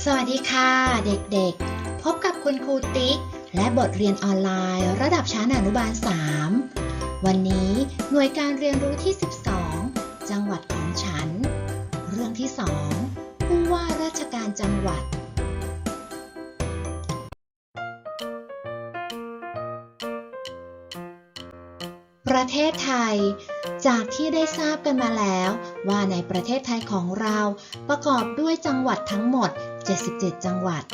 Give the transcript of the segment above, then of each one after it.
สวัสดีค่ะ เด็กๆ พบกับคุณครูติ๊ก และบทเรียนออนไลน์ ระดับชั้นอนุบาล 3 วันนี้หน่วยการเรียนรู้ที่ 12 จังหวัดของฉัน เรื่องที่ 2 ผู้ว่าราชการจังหวัด ประเทศไทย จากที่ได้ทราบกันมาแล้ว ว่าในประเทศไทยของเราประกอบด้วยจังหวัดทั้งหมด 77 จังหวัด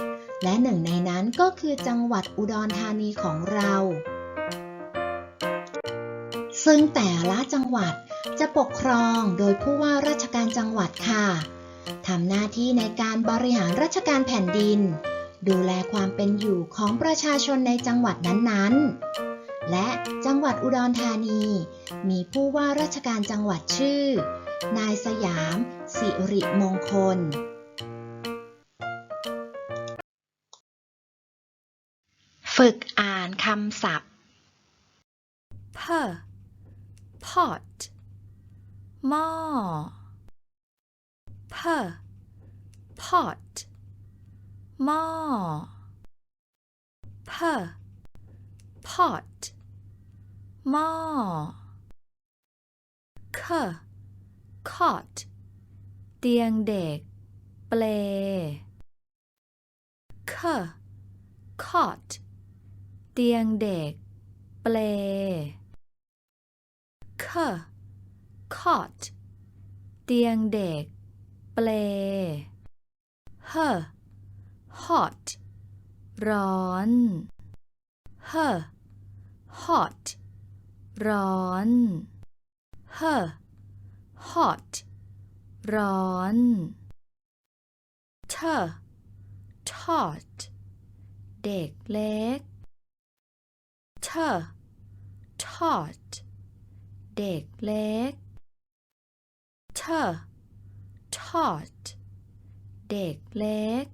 และหนึ่งในนั้นก็คือจังหวัดอุดรธานีของเรา ซึ่งแต่ละจังหวัดจะปกครองโดยผู้ว่าราชการจังหวัดค่ะทำหน้าที่ในการบริหารราชการแผ่นดิน ดูแลความเป็นอยู่ของประชาชนในจังหวัดนั้นๆ และจังหวัดอุดรธานี มีผู้ว่าราชการจังหวัดชื่อ นายสยาม สิริมงคล ฝึกอ่านคำศัพท์ per pot หม้อ per pot หม้อ per pot หม้อ c cot เตียงเด็ก เปล c cot เตียงเด็ก เปล c cot เตียงเด็ก เปล h hot ร้อน h hot ร้อน h hot ร้อน t tot เด็กเล็ก t tot เด็กเล็ก t tot เด็กเล็ก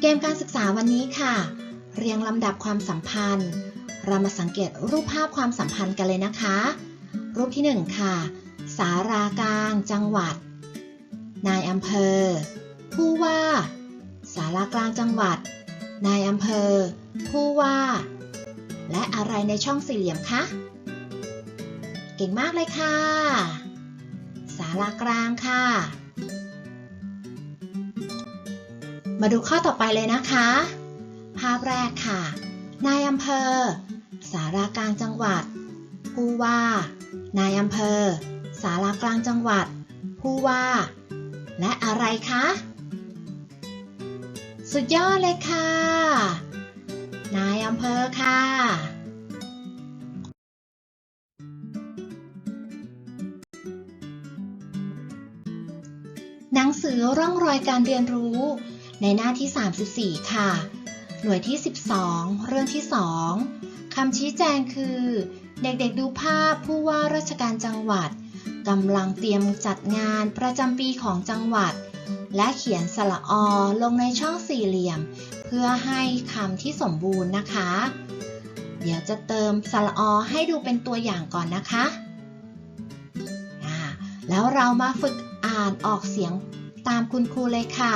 เกมการศึกษาวันนี้ค่ะ เรียงลำดับความสัมพันธ์ เรามาสังเกตรูปภาพความสัมพันธ์กันเลยนะคะ รูปที่หนึ่งค่ะ สารากลาง จังหวัด นายอำเภอ ผู้ว่า สารากลางจังหวัด นายอำเภอ ผู้ว่า และอะไรในช่องสี่เหลี่ยมคะ เก่งมากเลยค่ะ สารากลางค่ะ มาดูข้อต่อไปเลยนะคะ ภาพแรกค่ะ นายอำเภอ สารากลางจังหวัด ผู้ว่า นายอำเภอ สารากลางจังหวัด ผู้ว่าและอะไรคะ สุดยอดเลยค่ะ นายอำเภอค่ะ หนังสือร่องรอยการเรียนรู้ในหน้าที่ 34 ค่ะ หน่วยที่ 12 เรื่องที่ 2คำชี้แจงคือ เด็กๆดูภาพผู้ว่าราชการจังหวัดกำลังเตรียมจัดงานประจำปีของจังหวัด และเขียนสระอลงในช่องสี่เหลี่ยม เพื่อให้คำที่สมบูรณ์นะคะ เดี๋ยวจะเติมสระอให้ดูเป็นตัวอย่างก่อนนะคะอ่าแล้วเรามาฝึกอ่านออกเสียงตามคุณครูเลยค่ะ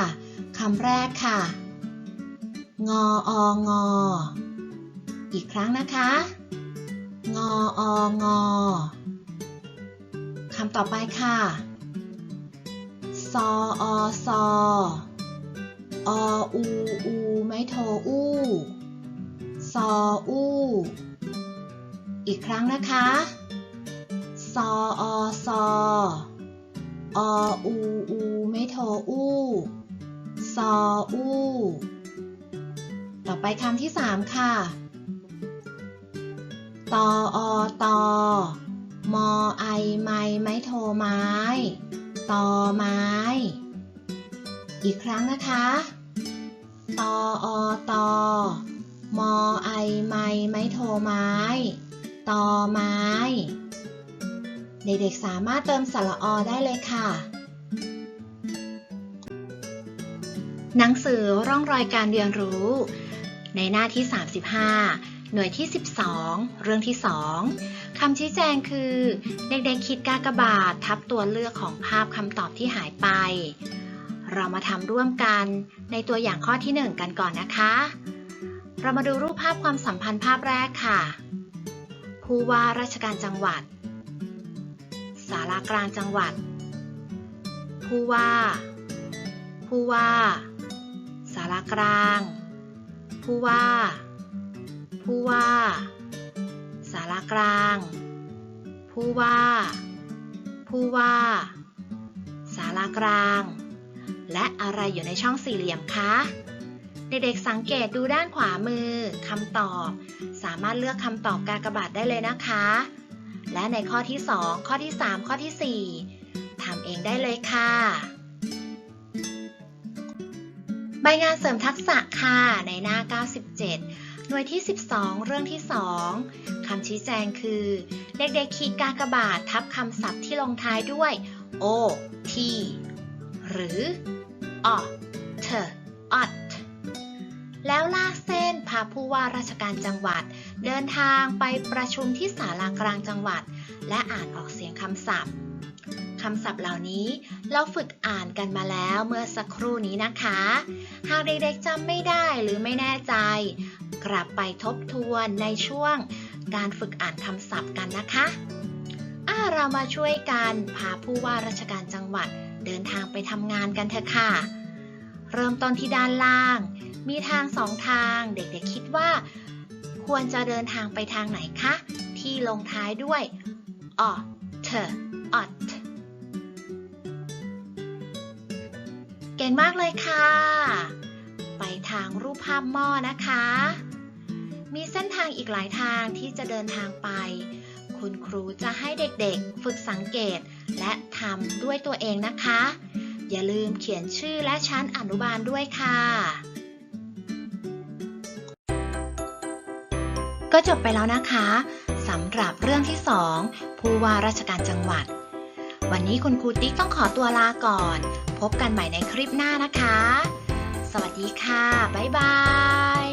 คำแรกค่ะ งอองอ อีกครั้งนะคะ งอองอคำต่อไปค่ะ ซออซอออูอูไม่โทอู้ ซออู้ อีกครั้งนะคะ ซออซอออูอูไม่โทอู้ ซออู้ ต่อไปคำที่สามค่ะ ตออตอมอไอไม้ไม้โทไม้ ตอไม้ อีกครั้งนะคะ ตออตอมอไอไม้ไม้โทไม้ ตอไม้ เด็กๆสามารถเติมสระอได้เลยค่ะ หนังสือร่องรอยการเรียนรู้ ในหน้าที่ 35 หน่วยที่ 12 เรื่องที่ 2 คำชี้แจงคือ เด็กๆคิดกากบาททับตัวเลือกของภาพคำตอบที่หายไป เรามาทำร่วมกันในตัวอย่างข้อที่ 1 กันก่อนนะคะ เรามาดูรูปภาพความสัมพันธ์ภาพแรกค่ะ ผู้ว่าราชการจังหวัด สารากลางจังหวัด ผู้ว่า ผู้ว่า สารากลาง ผู้ว่า ผู้ว่า สารกลาง ผู้ว่า ผู้ว่า สารกลาง และอะไรอยู่ในช่องสี่เหลี่ยมคะ เด็กๆสังเกตดูด้านขวามือคำตอบ สามารถเลือกคำตอบกากบาทได้เลยนะคะ และในข้อที่ 2 ข้อที่ 3 ข้อที่ 4ทำเองได้เลยค่ะใบงานเสริมทักษะค่ะในหน้า 97 หน่วยที่ 12 เรื่องที่ 2 คำชี้แจงคือ เด็กๆขีดกากบาททับคำศัพท์ที่ลงท้ายด้วย o t หรือ o t ot แล้วลากเส้นพาผู้ว่าราชการจังหวัด เดินทางไปประชุมที่ศาลากลางจังหวัด และอ่านออกเสียงคำศัพท์คำศัพท์เหล่านี้เราฝึกอ่านกันมาแล้วเมื่อสักครู่นี้นะคะ หากเด็กๆจำไม่ได้หรือไม่แน่ใจ กลับไปทบทวนในช่วงการฝึกอ่านคำศัพท์กันนะคะอ่าเรามาช่วยกันพาผู้ว่าราชการจังหวัดเดินทางไปทำงานกันเถอะค่ะ เริ่มต้นที่ด้านล่าง มีทางสองทาง เด็กๆคิดว่า ควรจะเดินทางไปทางไหนคะ ที่ลงท้ายด้วยออเธอออเก่งมากเลยค่ะ ไปทางรูปภาพหม้อนะคะ มีเส้นทางอีกหลายทางที่จะเดินทางไป คุณครูจะให้เด็กๆ ฝึกสังเกตและทำด้วยตัวเองนะคะ อย่าลืมเขียนชื่อและชั้นอนุบาลด้วยค่ะ ก็จบไปแล้วนะคะสำหรับเรื่องที่ 2 ผู้ว่าราชการจังหวัด วันนี้คุณครูติ๊กต้องขอตัวลาก่อน พบกันใหม่ในคลิปหน้านะคะ สวัสดีค่ะ บ๊ายบาย